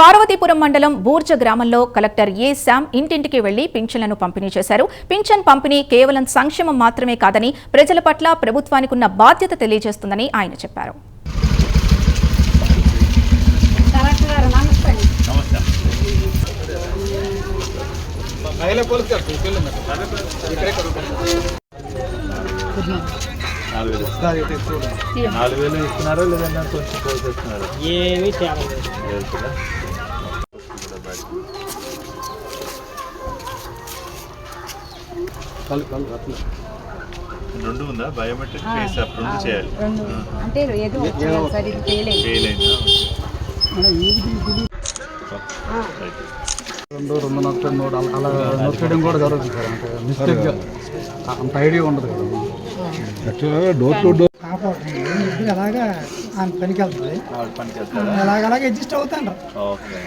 పార్వతీపురం మండలం బూర్జ గ్రామంలో కలెక్టర్ ఏ శామ్ ఇంటింటికి వెళ్ళి పింఛన్లను పంపిణీ చేశారు. పింఛన్ పంపిణీ కేవలం సంక్షేమం మాత్రమే కాదని ప్రజల పట్ల ప్రభుత్వానికి ఉన్న బాధ్యత తెలియజేస్తుందని ఆయన చెప్పారు. నాలుగు వేలు నాలుగు వేలు ఇస్తున్నారా లేదంటే కొంచెం పోసేస్తున్నారా? ఏమీ తేడా రెండు ఉందా? బయోమెట్రిక్ ఫేస్ అప్ రెండు చేయాలి. అంటే ఏదో వచ్చేయాలి సార్ ఇది? చేయలేదు ఫెయిల్ అయిందా. రెండు రెండు నొక్కడం మూడు అలా నొక్కడం కూడా జరుగుతుంది సార్ అంటే మిస్టేక్గా అంత ఐడియా ఉండదు కదా. డోర్ టు డోర్ అలాగా ఆయన పనికి వెళ్తుంది అలాగలాగా అడ్జస్ట్ అవుతాండ్రు. ఓకే.